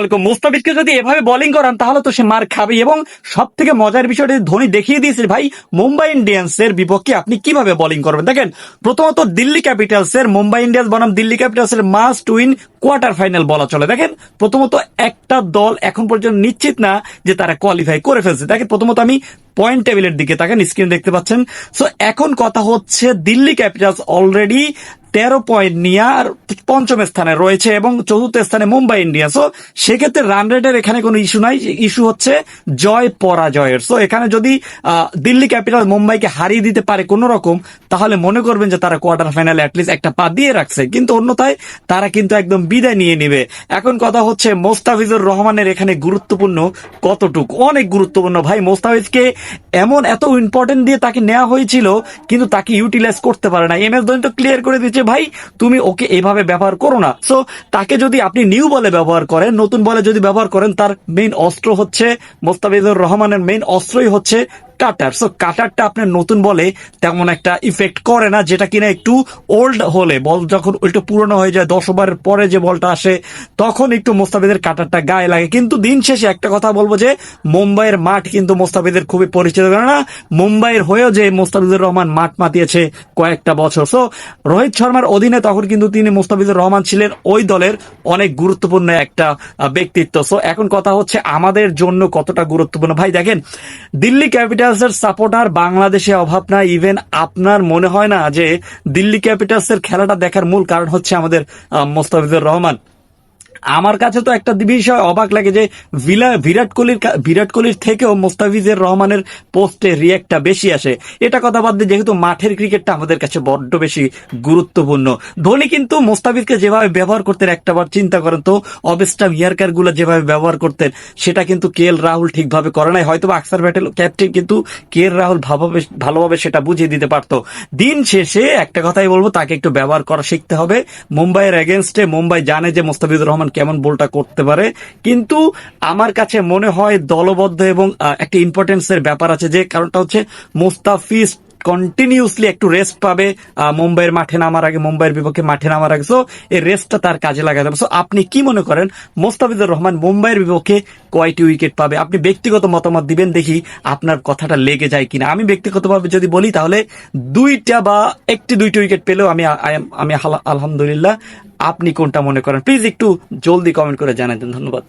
মুস্তাফিজকে যদি এভাবে বোলিং করান, তাহলে তো সে মার খাবে। এবং সব থেকে মজার বিষয়টি ধোনি দেখিয়ে দিয়েছে, ভাই, মুম্বাই ইন্ডিয়ান্স এর বিপক্ষে আপনি কীভাবে বোলিং করবেন? দেখেন, প্রথমত দিল্লি ক্যাপিটালস এর মুম্বাই ইন্ডিয়ান্স বনাম দিল্লি ক্যাপিটালস এর মাস্ট উইন কোয়ার্টার ফাইনাল বলা চলে। দেখেন, প্রথমত একটা দল এখন পর্যন্ত নিশ্চিত না যে তারা কোয়ালিফাই করে ফেলছে। দেখেন, প্রথমত আমি পয়েন্ট টেবিলের দিকে তাকান স্ক্রিন দেখতে পাচ্ছেন। সো এখন কথা হচ্ছে দিল্লি ক্যাপিটালস অলরেডি তেরো পয়েন্ট নিয়ে আর পঞ্চম স্থানে রয়েছে এবং চতুর্থ স্থানে মুম্বাই ইন্ডিয়ান্স। সো সেক্ষেত্রে রান রেটের এখানে কোনো ইস্যু নাই। ইস্যু হচ্ছে জয় পরাজয়ের। সো এখানে যদি দিল্লি ক্যাপিটাল মুম্বাইকে হারিয়ে দিতে পারে কোনো রকম, তাহলে মনে করবেন যে তারা কোয়ার্টার ফাইনালে অ্যাটলিস্ট একটা পা দিয়ে রাখছে। কিন্তু অন্যথায় তারা কিন্তু একদম বিদায় নিয়ে নিবে। এখন কথা হচ্ছে মোস্তাফিজুর রহমানের এখানে গুরুত্বপূর্ণ কতটুকু? অনেক গুরুত্বপূর্ণ ভাই। মোস্তাফিজকে এমন এত ইম্পর্টেন্ট দিয়ে তাকে নেওয়া হয়েছিল, কিন্তু তাকে ইউটিলাইজ করতে পারে না। এম এস ধোনি তো ক্লিয়ার করে দিচ্ছে ভাই, তুমি ওকে এভাবে ব্যবহার করো না। সো তাকে যদি আপনি নিউ বলে ব্যবহার করেন, নতুন বলে যদি ব্যবহার করেন, তার মেইন অস্ত্র হচ্ছে মোস্তাফিজুর রহমানের মেইন অস্ত্রই হচ্ছে কাটার সো কাটারটা আপনার নতুন বলে তেমন একটা ইফেক্ট করে না, যেটা কিনা একটু ওল্ড হলে। বল যখন একটু পুরনো হয়ে যায়, দশ ওভারের পরে যে বলটা আসে, তখন একটু মোস্তাফিজের কাটারটা গায়ে লাগে। কিন্তু দিন শেষে একটা কথা বলব যে, মুম্বাইয়ের মাঠ কিন্তু মোস্তাফিজের খুবই পরিচিত। না মুম্বাইয়ের হয়েও যে মোস্তাফিজুর রহমান মাঠ মাতিয়েছে কয়েকটা বছর। সো রোহিত শর্মার অধীনে তখন কিন্তু তিনি মোস্তাফিজুর রহমান ছিলেন ওই দলের অনেক গুরুত্বপূর্ণ একটা ব্যক্তিত্ব। সো এখন কথা হচ্ছে আমাদের জন্য কতটা গুরুত্বপূর্ণ। ভাই, দেখেন, দিল্লি ক্যাপিটালস এর সাপোর্টার বাংলাদেশে অভাব না ইভেন আপনার মনে হয় না যে দিল্লি ক্যাপিটালসের খেলাটা দেখার মূল কারণ হচ্ছে আমাদের মোস্তাফিজুর রহমান। আমার কাছে তো একটা বিষয় অবাক লাগে যে ভিলা, বিরাট কোহলির বিরাট কোহলির থেকেও মোস্তাফিজের রহমানের পোস্টে রিয়াক্টটা বেশি আসে। এটা কথা বাদ দিয়ে যেহেতু মাঠের ক্রিকেটটা আমাদের কাছে বড্ড বেশি গুরুত্বপূর্ণ। ধোনি কিন্তু মোস্তাফিজকে যেভাবে ব্যবহার করতেন একটাবার চিন্তা করেন তো অবেস্টাম ইয়ারকারগুলো যেভাবে ব্যবহার করতেন, সেটা কিন্তু কে এল রাহুল ঠিকভাবে করে নাই। হয়তো আকসার ব্যাটেল ক্যাপ্টেন কিন্তু কে এল রাহুল ভালোভাবে ভালোভাবে সেটা বুঝিয়ে দিতে পারতো। দিন শেষে একটা কথাই বলব, তাকে একটু ব্যবহার করা শিখতে হবে। মুম্বাইয়ের এগেনস্টে মুম্বাই জানে যে মোস্তাফিজুর রহমান কেমন বলটা করতে পারে। কিন্তু আমার কাছে মনে হয় দলবদ্ধ এবং একটা ইম্পর্টেন্সের ব্যাপার আছে যে কারণটা হচ্ছে মোস্তাফিজ কন্টিনিউসলি একটু রেস্ট পাবে। মুম্বাইয়ের মাঠে নামার আগে, মুম্বাইয়ের বিপক্ষে মাঠে নামার আগে। সো এই রেস্টটা তার কাজে লাগাতে হবে। সো আপনি কি মনে করেন, মোস্তাফিজুর রহমান মুম্বাইয়ের বিপক্ষে কয়টি উইকেট পাবে? আপনি ব্যক্তিগত মতামত দিবেন, দেখি আপনার কথাটা লেগে যায় কিনা। আমি ব্যক্তিগতভাবে যদি বলি, তাহলে দুইটা বা একটি দুইটি উইকেট পেলেও আমি আমি আলহামদুলিল্লাহ। আপনি কোনটা মনে করেন? প্লিজ একটু জলদি কমেন্ট করে জানাই দেন। ধন্যবাদ।